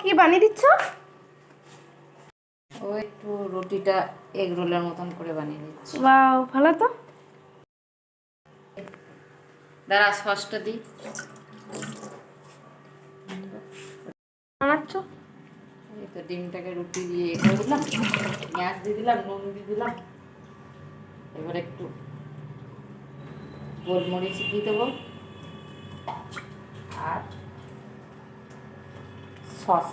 কি বানিয়ে দিচ্ছ? ও একটু রুটিটা এগ রোলের মতন করে বানিয়ে দিচ্ছি বাও ভালো তো। দাঁড়া সসটা দিই বানাচ্ছ? এই তো ডিমটাকে রুটি দিয়ে এ করে দিলাম পেঁয়াজ দিয়ে দিলাম নুন দিয়ে দিলাম। এবার একটু গোলমরিচ দিয়ে দেবো। আর সস।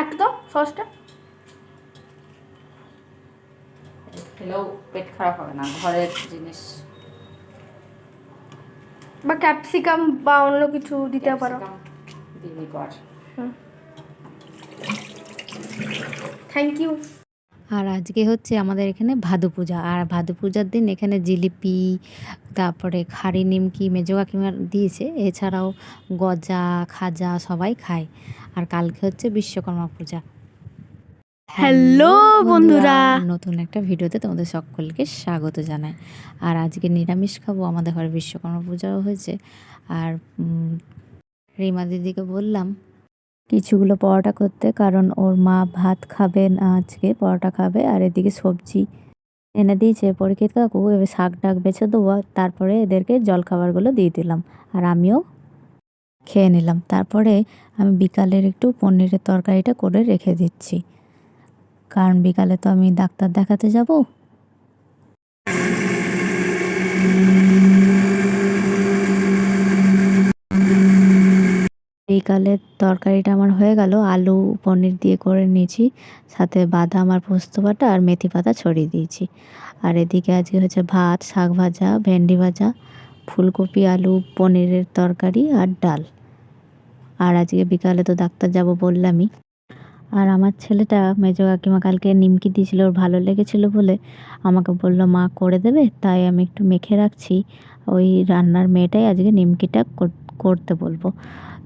একটু সসটা। খেলেও পেট খারাপ হবে না ঘরের জিনিস। বা ক্যাপসিকাম বা অন্য কিছু দিতে পারো। দিবি কর। থ্যাংক ইউ আর আজকে হচ্ছে আমাদের এখানে ভাদু পূজা। আর ভাদু পূজার দিন এখানে জিলিপি তারপরে খাড়ি নিমকি মেজো কাকিমার দিয়েছে। এছাড়াও গজা খাজা সবাই খায়। আর কালকে হচ্ছে বিশ্বকর্মা পূজা। হ্যালো বন্ধুরা। নতুন একটা ভিডিওতে তোমাদের সকলকে স্বাগত জানাই। আর আজকে নিরামিষ খাব আমাদের ঘরে বিশ্বকর্মা পূজাও হয়েছে। আর রিমা দিদিকে বললাম কিছুগুলো পরোটা করতে, কারণ ওর মা ভাত খাবে না আজকে পরোটা খাবে, আর এদিকে সবজি এনে দিয়েছে। পরীক্ষিত কাকু এবার শাক ডাক বেছে দেবো, তারপরে এদেরকে জলখাবারগুলো দিয়ে দিলাম, আর আমিও খেয়ে নিলাম। তারপরে আমি বিকালের একটু পনিরের তরকারিটা করে রেখে দিচ্ছি, কারণ বিকালে তো আমি ডাক্তার দেখাতে যাব। বিকালের তরকারিটা আমার হয়ে গেল। আলু পনির দিয়ে করে নিয়েছি, সাথে বাদাম আর পোস্ত বাটা আর মেথি পাতা ছড়িয়ে দিয়েছি। আর এদিকে আজকে হচ্ছে ভাত, শাক ভাজা, ভেন্ডি ভাজা, ফুলকপি, আলু, পনিরের তরকারি আর ডাল। আর আজকে বিকালে তো ডাক্তার যাব বললামই। আর আমার ছেলেটা মেজো কাকিমা কালকে নিমকি দিয়েছিল, ওর ভালো লেগেছিল বলে আমাকে বলল, মা, করে দেবে? তাই আমি একটু মেখে রাখছি। ওই রান্নার মেয়েটাই আজকে নিমকিটা কর- করতে বলব।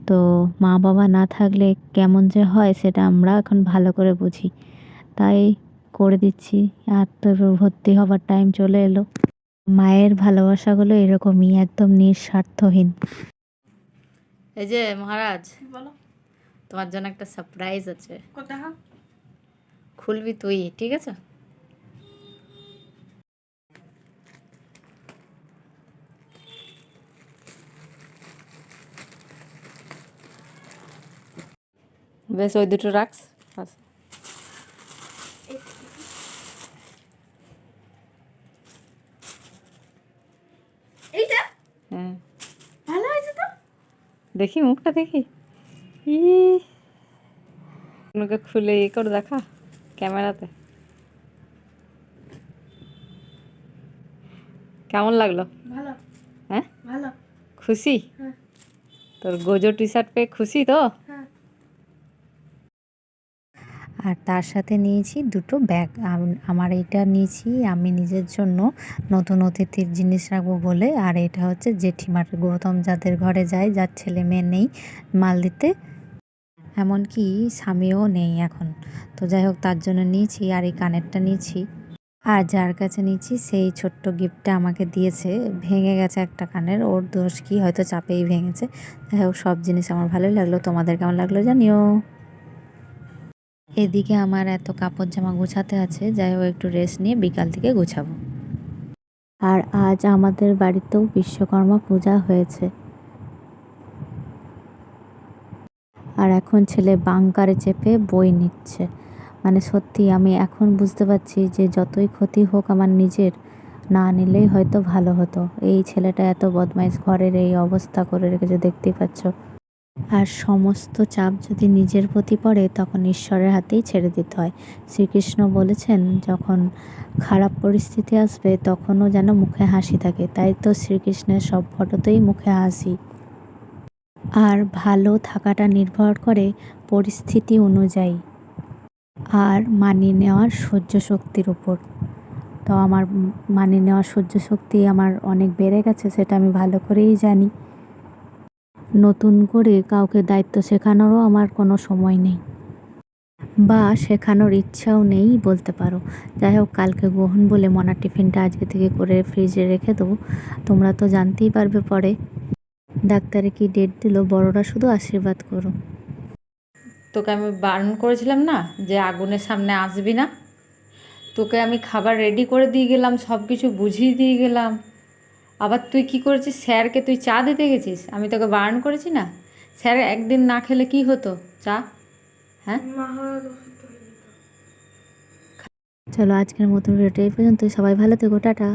তো মা বাবা না থাকলে কেমন যে হয় সেটা আমরা এখন ভালো করে বুঝি। তাই করে দিচ্ছি। আর তো এবার ভর্তি হবার টাইম চলে এলো। মায়ের ভালোবাসাগুলো এরকমই একদম নিঃস্বার্থহীন। এই যে মহারাজ বলো। তোমার জন্য একটা সারপ্রাইজ আছে। কোথা খুলবি তুই ঠিক আছে? বেশ ওই দুটো রাখ। পাশে। হ্যাঁ। দেখি মুখটা দেখি। ই। মুখে খুলে ই করে দেখা। ক্যামেরাতে। কেমন লাগল? ভালো। হ্যাঁ? ভালো। খুশি? হ্যাঁ। তোর গোজো টি শার্ট পেয়ে খুশি তো? হ্যাঁ। আর তার সাথে নিয়েছি দুটো ব্যাগ। আমার এইটা নিয়েছি, আমি নিজের জন্য নতুন অতিথির জিনিস রাখব বলে। আর এটা হচ্ছে জেঠিমার, গৌতম যাদের ঘরে যায় যার ছেলে মেয়ে নেই মাল দিতে এমনকি স্বামীও নেই এখন। তো যাই হোক, তার জন্য নিয়েছি আর এই কানেরটা নিয়েছি। আর যার কাছে নিয়েছি, সেই ছোট্ট গিফটটা আমাকে দিয়েছে। ভেঙে গেছে একটা কানের, ওর দোষ কি? হয়তো চাপেই ভেঙেছে। যাই হোক, সব জিনিস আমার ভালোই লাগল। তোমাদের কেমন লাগল জানিও। এদিকে আমার এত কাপড় জামা গোছাতে আছে, যাই হোক একটু রেস্ট নিয়ে বিকাল থেকে গোছাবো। আর আজ আমাদের বাড়িতেও বিশ্বকর্মা পূজা হয়েছে। আর এখন ছেলে বাংকারে চেপে বই নিচ্ছে। মানে সত্যি আমি এখন বুঝতে পারছি যে যতই ক্ষতি হোক আমার নিজের, না নিলেই হয়তো ভালো হতো। এই ছেলেটা এত বদমাইশ ঘরের এই অবস্থা করে রেখেছে, দেখতেই পাচ্ছ। আর সমস্ত চাপ যদি নিজের প্রতি পড়ে, তখন ঈশ্বরের হাতেই ছেড়ে দিতে হয়। শ্রীকৃষ্ণ বলেছেন, যখন খারাপ পরিস্থিতি আসবে, তখনও যেন মুখে হাসি থাকে। তাই তো শ্রীকৃষ্ণের সব ফটোতেই মুখে হাসি। আর ভালো থাকাটা নির্ভর করে পরিস্থিতি অনুযায়ী আর মানিয়ে নেওয়ার সহ্য শক্তির উপর। তো আমার মানিয়ে নেওয়ার সহ্য শক্তি আমার অনেক বেড়ে গেছে, সেটা আমি ভালো করেই জানি। নতুন করে কাউকে দায়িত্ব শেখানোরও আমার কোনো সময় নেই। বা শেখানোর ইচ্ছাও নেই বলতে পারো। যাই হোক, কালকে গ্রহণ বলে মনার টিফিনটা আজকে থেকে করে ফ্রিজে রেখে দেবো। তোমরা তো জানতেই পারবে পরে। ডাক্তারে কি ডেট দিল? বড়রা শুধু আশীর্বাদ করো। তোকে আমি বারণ করেছিলাম না যে আগুনের সামনে আসবি না? তোকে আমি খাবার রেডি করে দিয়ে গেলাম সব কিছু বুঝিয়ে দিয়ে গেলাম। আবার তুই কি করেছিস? স্যারকে তুই চা দিতে গেছিস? আমি তোকে বারণ করেছি না? স্যার একদিন না খেলে কি হতো? চা? হ্যাঁ? চলো আজকের মতন ভিডিওটা এই পর্যন্ত সবাই ভালো থেকো। টাটা।